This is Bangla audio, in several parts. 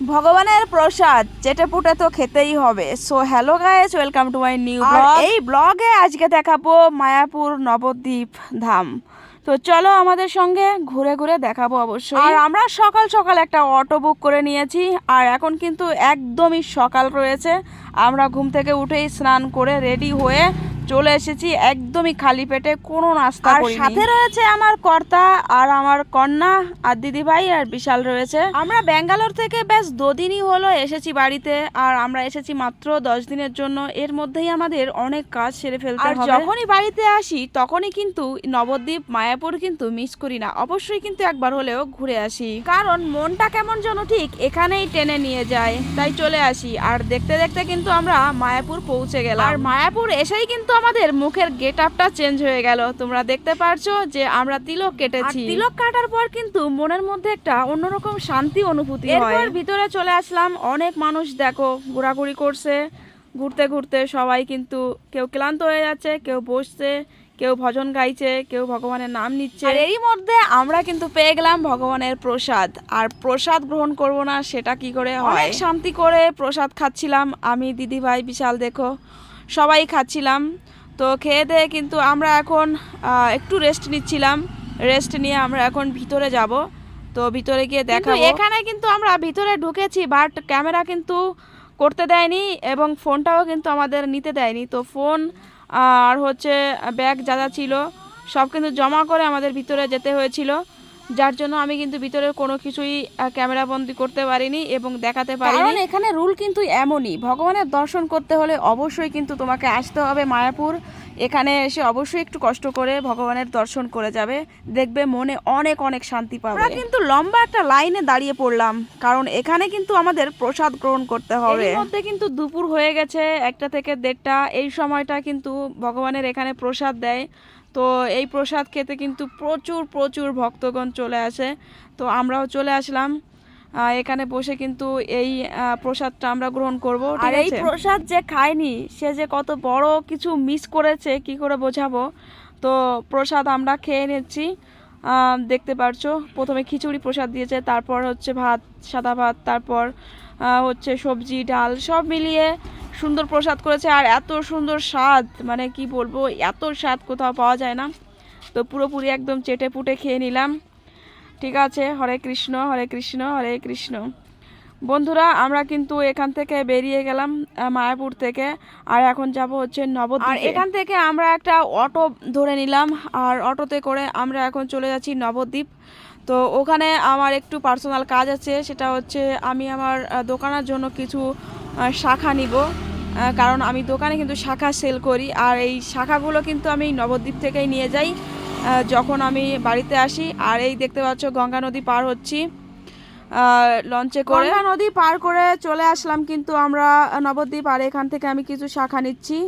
ভগবানের প্রসাদ চেটে পুটে তো খেতেই হবে। So hello guys welcome to my new blog এই ব্লগে আজকে দেখাবো মায়াপুর নবদ্বীপ ধাম। তো চলো আমাদের সঙ্গে ঘুরে ঘুরে দেখাবো অবশ্যই। আর আমরা সকাল সকাল একটা অটো বুক করে নিয়েছি আর এখন কিন্তু একদমই সকাল রয়েছে। আমরা ঘুম থেকে উঠেই স্নান করে রেডি হয়ে চলে এসেছি একদমই খালি পেটে কোনো নাস্তা আর সাথে রয়েছে আমার কর্তা আর আমার কন্যা আর দিদি ভাই আর বিশাল রয়েছে। আমরা ব্যাঙ্গালোর থেকে বেশ দুদিনই হলো এসেছি বাড়িতে আর আমরা এসেছি মাত্র দশ দিনের জন্য। এর মধ্যেই আমাদের অনেক কাজ সেরে ফেলতে হবে। যখনই বাড়িতে আসি তখনই কিন্তু নবদ্বীপ মায়াপুর কিন্তু মিস করি না। অবশ্যই কিন্তু একবার হলেও ঘুরে আসি। কারণ মনটা কেমন যেন ঠিক এখানেই টেনে নিয়ে যায়। তাই চলে আসি। আর দেখতে দেখতে কিন্তু আমরা মায়াপুর পৌঁছে গেলাম। আর মায়াপুর এসেই কিন্তু আমাদের মুখের গেট আপটা চেঞ্জ হয়ে গেল। তোমরা দেখতে পারছ যে আমরা তিলক কেটেছি। তিলক কাটার পর কিন্তু মনের মধ্যে একটা অন্যরকম শান্তি অনুভূতি হয়। এরপর ভিতরে চলে আসলাম অনেক মানুষ দেখো ঘোরাঘুরি করছে ঘুরতে ঘুরতে সবাই কিন্তু কেউ ক্লান্ত হয়ে যাচ্ছে কেউ বসছে কেউ ভজন গাইছে কেউ ভগবানের নাম নিচ্ছে। আর এরই মধ্যে আমরা কিন্তু পেয়ে গেলাম ভগবানের প্রসাদ। আর প্রসাদ গ্রহণ করব না সেটা কি করে হয়? অনেক শান্তি করে প্রসাদ খাচ্ছিলাম। আমি দিদি ভাই বিশাল দেখো সবাই খাচ্ছিলাম। তো খেয়ে দিয়ে কিন্তু আমরা এখন একটু রেস্ট নিচ্ছিলাম। রেস্ট নিয়ে আমরা এখন ভিতরে যাব। তো ভিতরে গিয়ে দেখাবো। এখানে কিন্তু আমরা ভিতরে ঢুকেছি বাট ক্যামেরা কিন্তু করতে দেয়নি এবং ফোনটাও কিন্তু আমাদের নিতে দেয়নি। তো ফোন আর হচ্ছে ব্যাগ যা যা ছিল সব কিন্তু জমা করে আমাদের ভিতরে যেতে হয়েছিল। যার জন্য আমি কিন্তু ভিতরে কোনো কিছুই ক্যামেরা বন্দি করতে পারিনি এবং দেখাতে পারিনি। কারণ এখানে রুল কিন্তু এমনই। ভগবানের দর্শন করতে হলে অবশ্যই কিন্তু তোমাকে আসতে হবে মায়াপুর। এখানে এসে অবশ্যই একটু কষ্ট করে ভগবানের দর্শন করে যাবে। দেখবে মনে অনেক অনেক শান্তি পাবে। আমরা কিন্তু লম্বা একটা লাইনে দাঁড়িয়ে পড়লাম কারণ এখানে কিন্তু আমাদের প্রসাদ গ্রহণ করতে হবে। এর মধ্যে কিন্তু দুপুর হয়ে গেছে একটা থেকে দেড়টা। এই সময়টা কিন্তু ভগবানের এখানে প্রসাদ দেয়। তো এই প্রসাদ খেতে কিন্তু প্রচুর প্রচুর ভক্তগণ চলে আসে। তো আমরাও চলে আসলাম। এখানে বসে কিন্তু এই প্রসাদটা আমরা গ্রহণ করব আর এই প্রসাদ যে খায়নি সে যে কত বড় কিছু মিস করেছে কি করে বোঝাবো? তো প্রসাদ আমরা খেয়ে নিচ্ছি। দেখতে পারছ প্রথমে খিচুড়ি প্রসাদ দিয়েছে তারপর হচ্ছে ভাত সাদা ভাত তারপর হচ্ছে সবজি ডাল সব মিলিয়ে সুন্দর প্রসাদ করেছে আর এত সুন্দর স্বাদ মানে কি বলব, এত স্বাদ কোথাও পাওয়া যায় না। তো পুরোপুরি একদম চেটে পুটে খেয়ে নিলাম। ঠিক আছে, হরে কৃষ্ণ হরে কৃষ্ণ হরে কৃষ্ণ। বন্ধুরা, আমরা কিন্তু এখান থেকে বেরিয়ে গেলাম মায়াপুর থেকে। আর এখন যাব হচ্ছে নবদ্বীপ। আর এখান থেকে আমরা একটা অটো ধরে নিলাম, আর অটোতে করে আমরা এখন চলে যাচ্ছি নবদ্বীপ। তো ওখানে আমার একটু পার্সোনাল কাজ আছে, সেটা হচ্ছে আমি আমার দোকানের জন্য কিছু শাখা নিব। কারণ আমি দোকানে কিন্তু শাখা সেল করি। আর এই শাখাগুলো কিন্তু আমি নবদ্বীপ থেকেই নিয়ে যাই যখন আমি বাড়িতে আসি। আর এই দেখতে পাচ্ছ, গঙ্গা নদী পার হচ্ছি লঞ্চে করে। গঙ্গা নদী পার করে চলে আসলাম কিন্তু আমরা নবদ্বীপ। আর এখান থেকে আমি কিছু শাখা নিচ্ছি।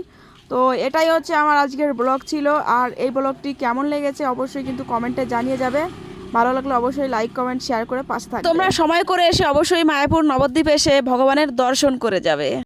তো এটাই হচ্ছে আমার আজকের ব্লগ ছিল। আর এই ব্লগটি কেমন লেগেছে অবশ্যই কিন্তু কমেন্টে জানিয়ে যাবে। ভালো লাগলে অবশ্যই লাইক কমেন্ট শেয়ার করে পাশে থাকবে। তোমরা সময় করে এসে অবশ্যই মায়াপুর নবদ্বীপ এসে ভগবানের দর্শন করে যাবে।